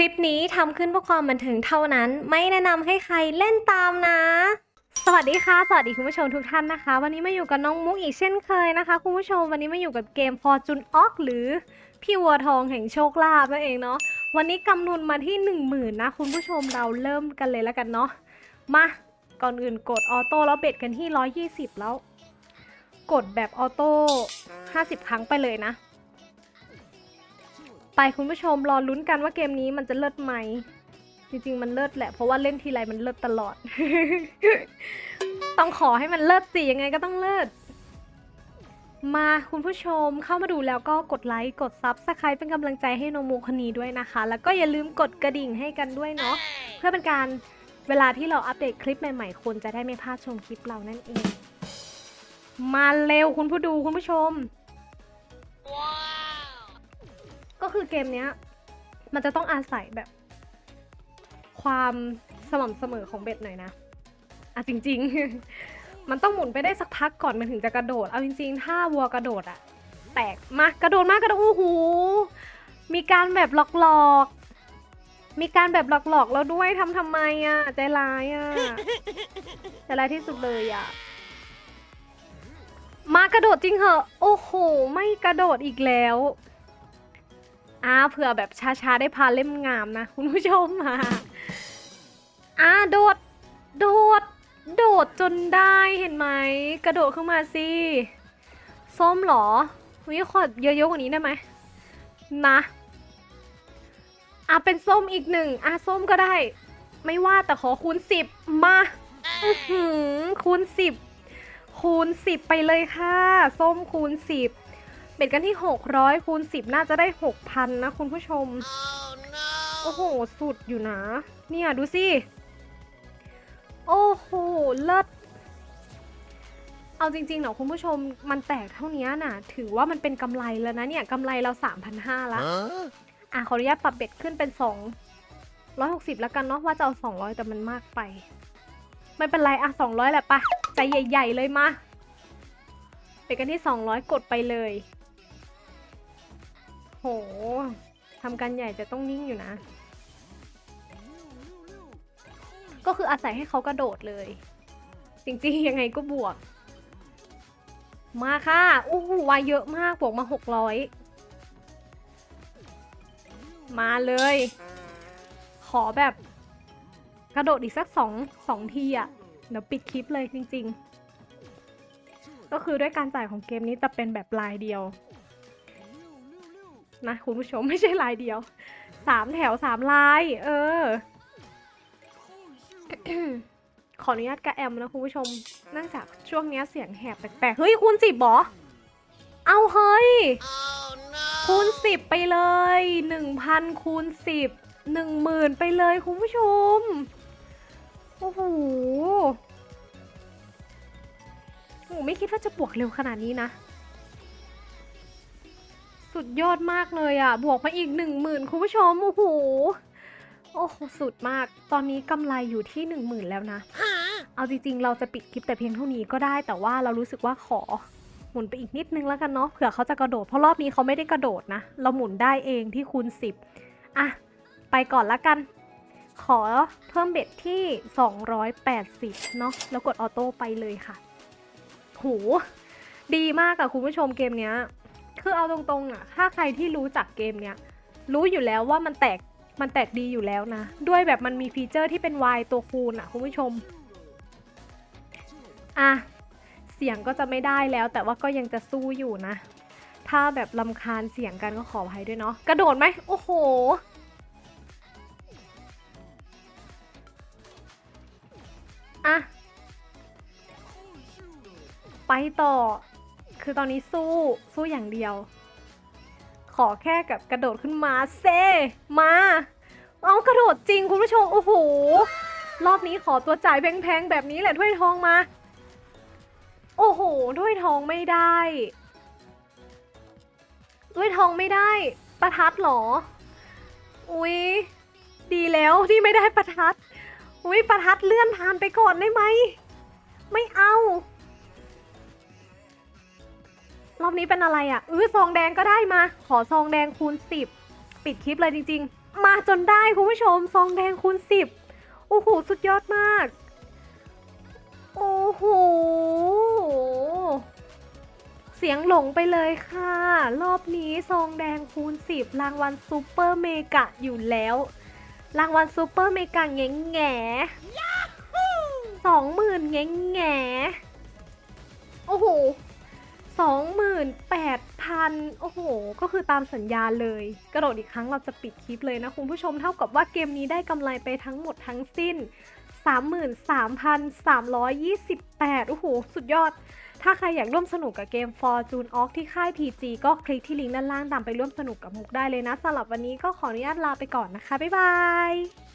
คลิปนี้ทำขึ้นเพื่อความบันเทิงเท่านั้น ไม่แนะนำให้ใครเล่นตามนะ สวัสดีค่ะ สวัสดีคุณผู้ชมทุกท่านนะคะ วันนี้มาอยู่กับน้องมุกอีกเช่นเคยนะคะ คุณผู้ชมวันนี้มาอยู่กับเกม Fortune Ox หรือพี่วัวทองแห่งโชคลาภนั่นเองเนาะวันนี้กำนุนมาที่ 1 0,000นะคุณผู้ชมเราเริ่มกันเลยแล้วกันเนาะมาก่อนอื่นกดออโต้แล้วเบ็ดกันที่ 120 แล้ว กดแบบออโต้50 ครั้งไปเลยนะ ไปคุณผู้ชมรอลุ้นกันว่าเกมนี้มันจะเลิศไหม จริงๆมันเลิศแหละ เพราะว่าเล่นทีไรมันเลิศตลอด ต้องขอให้มันเลิศสิยังไงก็ต้องเลิศมาคุณผู้ชมเข้ามาดูแล้วก็กดไลค์กดซับสไครป์เป็นกำลังใจให้น้องมูคนนี้ด้วยนะคะ แล้วก็อย่าลืมกดกระดิ่งให้กันด้วยเนาะเพื่อเป็นการเวลาที่เราอัปเดตคลิปใหม่ๆคุณจะได้ไม่พลาดชมคลิปเรานั่นเอง มาเร็วคุณผู้ดูคุณผู้ชม ก็คือเกมเนี้ย มันจะต้องอาศัยแบบ ความสม่ำเสมอของเบ็ดหน่อยนะ อะจริง ๆ มันต้องหมุนไปได้สักพักก่อนมันถึงจะกระโดด เอาจริงๆ ถ้าวัวกระโดดอะแตกมากระโดดมากกระโดดโอ้โหมีการแบบหลอกๆ มีการแบบหลอกๆแล้วด้วยทำทำไมอะใจร้ายอะใจร้ายที่สุดเลยอะมากระโดดจริงเหอะ โอ้โห ไม่กระโดดอีกแล้ว อ่าเผื่อแบบช้าๆได้พาเล่มงามนะ คุณผู้ชมอะอ่าโดด โดด โดดจนได้เห็นไหม กระโดดขึ้นมาสิส้มเหรอวิขอเยอะๆกว่านี้ได้ไหมนะอะเป็นส้มอีกหนึ่งอะส้มก็ได้ ไม่ว่าแต่ขอคูณสิบมาคูณสิบคูณสิบไปเลยค่ะ ส้มคูณสิบ เบ็ดกันที่ 600คูณ10 น่าจะได้ 6,000 นะคุณผู้ชม โอ้โห สุดอยู่นะ เนี่ยดูสิ โอ้โห เลิศเอาจริงๆเนาะคุณผู้ชมมันแตกเท่านี้น่ะ ถือว่ามันเป็นกำไรแล้วนะเนี่ยกำไรเรา 3,500ละอะขออนุญาตปรับเบ็ดขึ้นเป็น2 160 แล้วกันเนาะว่าจะเอา 200 แต่มันมากไป ไม่เป็นไรอะ 200 แหละปะใจใหญ่ ๆ เลยมาเบ็ดกันที่ 200 กดไปเลยโห ทำกันใหญ่จะต้องนิ่งอยู่นะ ก็คืออาศัยให้เขากระโดดเลย จริงๆ ยังไงก็บวก มาค่ะอู้หูวายเยอะมากบวกมา 600 มาเลย ขอแบบกระโดดอีกสักสองสองทีอะ่ะ เดี๋ยวปิดคลิปเลยจริง ๆ ก็คือด้วยการจ่ายของเกมนี้จะเป็นแบบลายเดียว นะคุณผู้ชมไม่ใช่ลายเดียวสามแถวสามลาย เออ ขออนุญาตกระแอมนะคุณผู้ชมเนื่องจากช่วงนี้เสียงแหบแปลกๆ เฮ้ยคูณสิบบอเอาเฮ้ย คูณสิบไปเลยหนึ่งพันคูณสิบหนึ่งหมื่นไปเลยคุณผู้ชม โอ้โหโอ้ไม่คิดว่าจะบวกเร็วขนาดนี้นะ สุดยอดมากเลยอะ บวกมาอีกหนึ่งหมื่นคุณผู้ชม โอ้โห โอ้โห สุดมาก ตอนนี้กำไรอยู่ที่หนึ่งหมื่นแล้วนะ เอาจริงๆ เราจะปิดคลิปแต่เพียงเท่านี้ก็ได้ แต่ว่าเรารู้สึกว่าขอหมุนไปอีกนิดนึงแล้วกันเนาะ เผื่อเขาจะกระโดด เพราะรอบนี้เขาไม่ได้กระโดดนะ เราหมุนได้เองที่คูณสิบอะ ไปก่อนละกัน ขอเพิ่มเบ็ดที่ 280 เนาะ แล้วกดออโต้ไปเลยค่ะ โห ดีมากอะคุณผู้ชมเกมเนี้ย คือเอาตรงๆอะถ้าใครที่รู้จักเกมเนี้ยรู้อยู่แล้วว่ามันแตกมันแตกดีอยู่แล้วนะ ด้วยแบบมันมีฟีเจอร์ที่เป็น Y ตัวคูณอะคุณผู้ชม อะ เสียงก็จะไม่ได้แล้ว แต่ว่าก็ยังจะสู้อยู่นะ ถ้าแบบลำคาญเสียงกันก็ขออภัยด้วยเนาะ กระโดดไหม โอ้โห อะ ไปต่อ คือตอนนี้สู้สู้อย่างเดียว ขอแค่กับกระโดดขึ้นมาเซมาเอากระโดดจริงคุณผู้ชมโอ้โหรอบนี้ขอตัวจ่ายแพงๆแบบนี้แหละถ้วยทองมา โอ้โหถ้วยทองไม่ได้ถ้วยทองไม่ได้ประทัดเหรอ อุ๊ยดีแล้วที่ไม่ได้ประทัด อุ๊ยประทัดเลื่อนผ่านไปก่อนได้ไหม ไม่เอา อบนี้เป็นอะไรอะ่ะอื้อซองแดงก็ได้มา ขอซองแดงคูณสิบปิดคลิปเลยจริง ๆ มาจนได้คุณผู้ชมซองแดงคูณสิบโอ้โหสุดยอดมากโอ้โหเสียงหลงไปเลยค่ะ รอบนี้ซองแดงคูณสิบรางวัลซูเปอร์เมกะอยู่แล้ว รางวัลซูเปอร์เมกะแง่แง่สองหมื่นแง่แง่โอ้โห สองหมื่นแปดพันโอ้โห ก็คือตามสัญญาเลย กระโดดอีกครั้งเราจะปิดคลิปเลยนะคุณผู้ชมเท่ากับว่าเกมนี้ได้กำไรไปทั้งหมดทั้งสิ้น 33,328 โอ้โห สุดยอด ถ้าใครอยากร่วมสนุกกับเกม Fortune Ox ที่ค่าย TG ก็คลิกที่ลิงก์ด้านล่างตามไปร่วมสนุกกับมุกได้เลยนะสำหรับวันนี้ก็ขออนุญาตลาไปก่อนนะคะ บ๊ายบาย